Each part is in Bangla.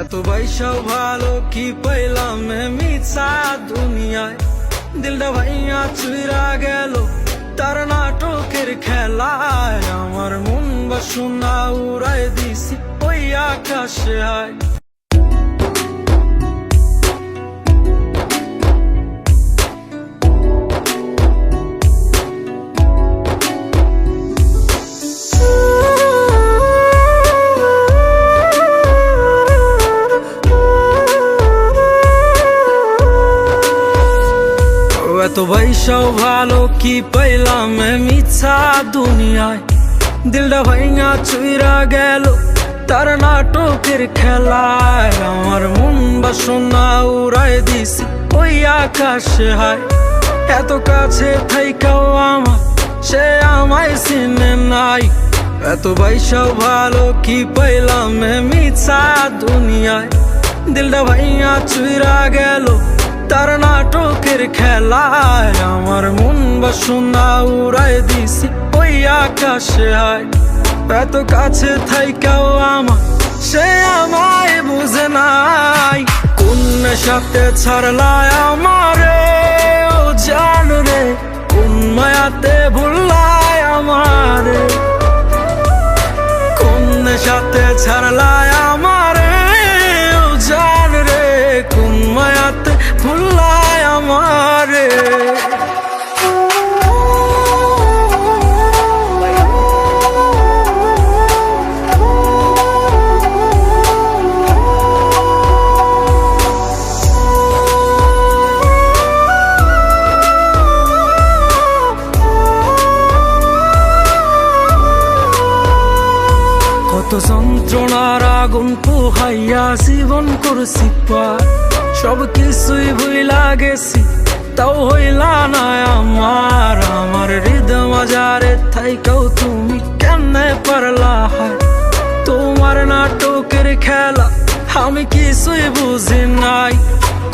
এত বৈশাও ভালো কি পাইলাম মিছা দুনিয়ায়? দিলটা ভাইয়া চুইরা গেল তার নাটকের খেলায়। আমার মন বা সোনা উড়াই দিছি ওই আকাশে আয়। ও এত ভালো কি পাইলাম মিছা দুনিয়ায়? দিলটা ভাইয়া চুইরা গেল তার নাটকের খেলায়। আমার মন বাসনা উড়াই দিছি ওই আকাশে হায়। এত কাছে থাইকাও আমার, সে আমায় চিনে নাই। এত পয়সাও ভালো কি পাইলাম মিছা দুনিয়ায়? দিলটা ভাইয়া চুইরা গেল খেলায় আমার মন বাসনা উড়াই দিছি, ওই আকাশে হায়। এত কাছে থাইকাও আমার, সে আমায় বুঝে নাই। কোন সাথে ছাড়লায় আমারে, ও জান রে, কোন মায়াতে ভুললায় আমারে। কোন সাথে ছাড়লায় কত যন্ত্রণার আগুন পোহাইয়া জীবন করছি পার সব কিছুই ভুইলা গেছি, তাও হইলা না আমার। আমার হৃদয় মাজারে থাইকাও তুমি কেমনে পারলা হয়? তোমার নাটকের খেলা আমি কিছুই বুঝি নাই।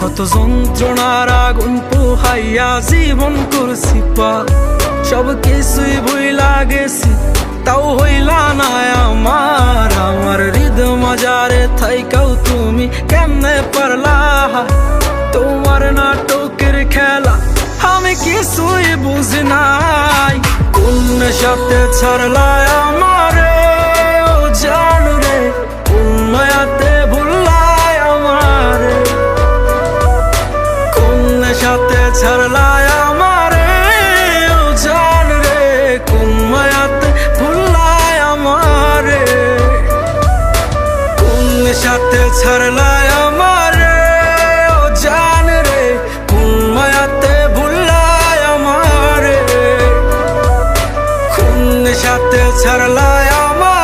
কত যন্ত্রণার আগুন পোহাইয়া জীবন করছি পা। সব কিছুই ভুইলা গেছি, তাও হইলা কেমনে পারলা? তোমার নাটকের খেলা আমি কিছুই বুঝি নাই। কোন সাথে ছাড়লা আমার? জান রে আমারে? কোন সাথে কোন ছাড়লায় আমার ও জান রে কোন মায়াতে ভুললাই আমার? কোন সাথে ছাড়লায় আমারে?